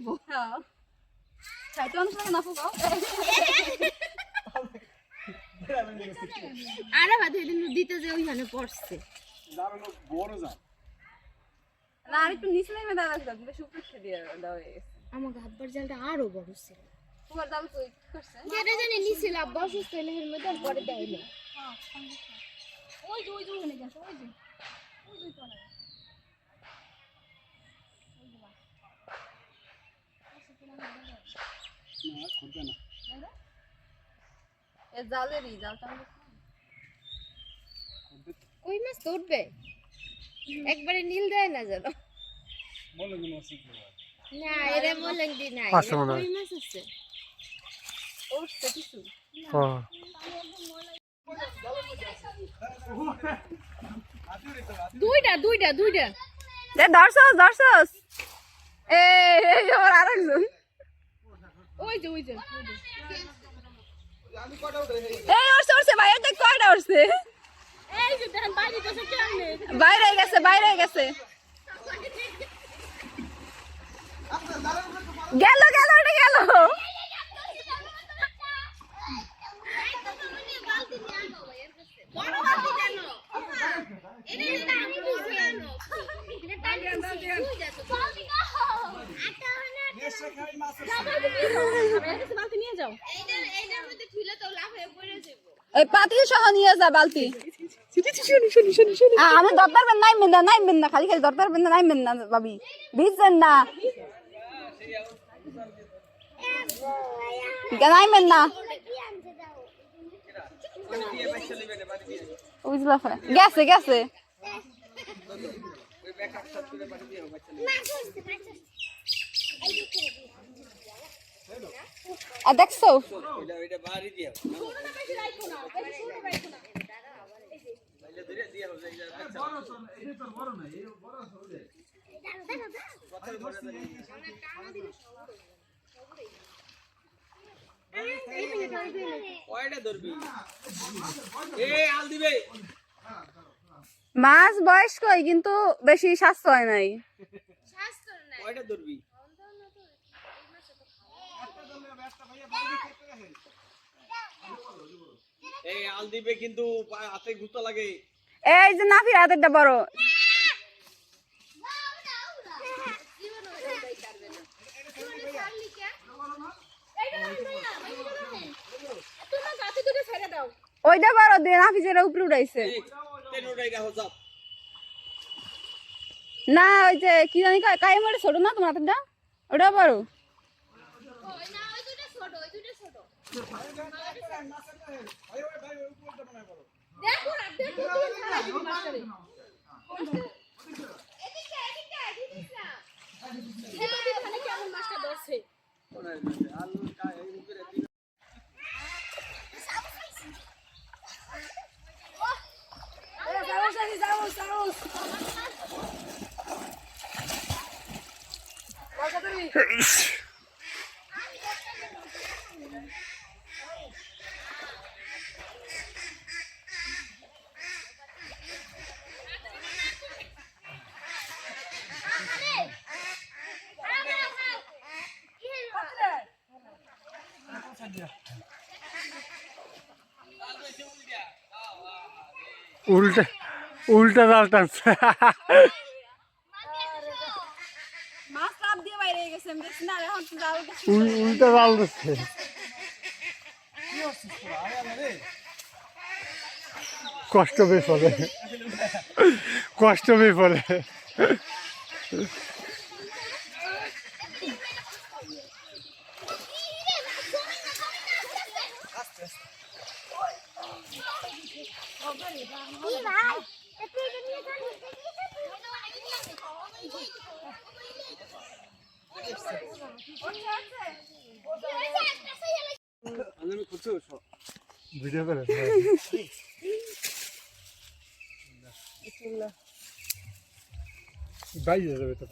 দিব হ্যাঁ খাইতে অনেক সময় না ফুকাও আরে বাদ দিন দিতে যে ওইখানে পড়ছে না আর একটু নিচে নেমে দাঁড়া লাগতো কিন্তু শুকনো দিয়ে দেওয়া হয়ে গেছে আমার হাব্বার জালটা আরও বড় ছিল তোমার দাম তো করছে যেটা জানি নিছিল আব্বা অসুস্থ হলে এর মধ্যে পরে দেয়নি ওই যে ওই যে ওখানে গেছে ওই যে ওই যে তো এ জালেরই জালটা কই মাছ তো উঠবে? একবারে নীল দেয় না যেন। না এরা না কই মাছ আছে? উঠছে কিছু? হ্যাঁ দুইটা দুইটা দুইটা। দর্শস দর্শস এ এই আমার আরেকজন। ওই যে ওই যে। এই উঠছে উঠছে ভাই এটা কয়টা উঠছে এই যে দেখেন বাইরে গেছে কেমনে? বাইরে গেছে বাইরে গেছে। গেল গেল ওটা গেল বড় বালতি কেন এটা এটা আমি বুঝি আনো এটা টাইম বুঝি বালতি কাও আটা হনা বালতি নিয়ে যাও এইটা এইটার মধ্যে খুলে তো লাভ হয়ে পড়ে যাব এই পাতি সহ নিয়ে যা বালতি। আমি দরকার বেন নাই মেন নাই মেন না খালি খালি দরকার বেন নাই মেন না ভাবি ভিজছেন না। নাই মেন না বুঝলা গেছে গেছে। আল দিবে মাছ বয়স্কই কিন্তু বেশি স্বাস্থ্য হয় নাই। না কয়টা ধরবি? এই আল দিবে কিন্তু হাতে গুতা লাগে। এই যে নাফির হাতেরটা বড়। ওইটা বড় দিয়ে নাফি যেটা উপরে উঠাইছে। না ওই যে কি জানি কাই মারে ছোট না তোমার হাতেরটা? ওটা বড়। দেখো না দেখো তুমি খালা দিবি মাস্টারে এদিকে এদিকে এদিকে। না এদিকে খালি কেমন মাছটা ধরছে? আল কা- এই উপরে দিবে। উল্টা উল্টা জাল টানছে। উল্টা জাল দিচ্ছে। কষ্ট বিফলে কষ্ট বিফলে ভিডিও করে বাইরে যাবে তো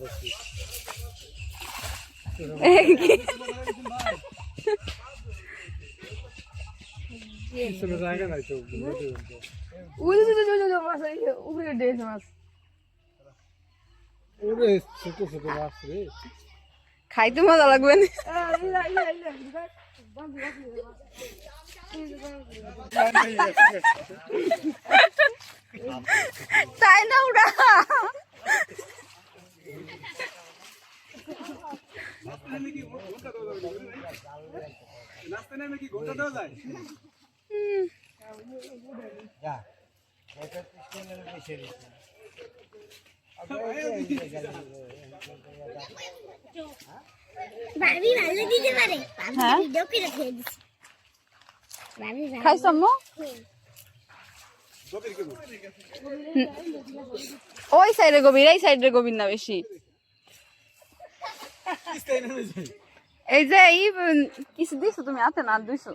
উপরে ছোট ছোট মাছ রে। খাইতে মজা লাগবে না। তাই না ওরা? নাচতে ভাবি ভালো দিতে পারে। হ্যাঁ? ভিডিও করে খেয়ে দিছি। ভাবি খাইছ আম্মু? ওই সাইডে গভীর এই সাইডে গভীর না বেশি। এই যে এই কিছু দিছো তুমি হাতে না দিছো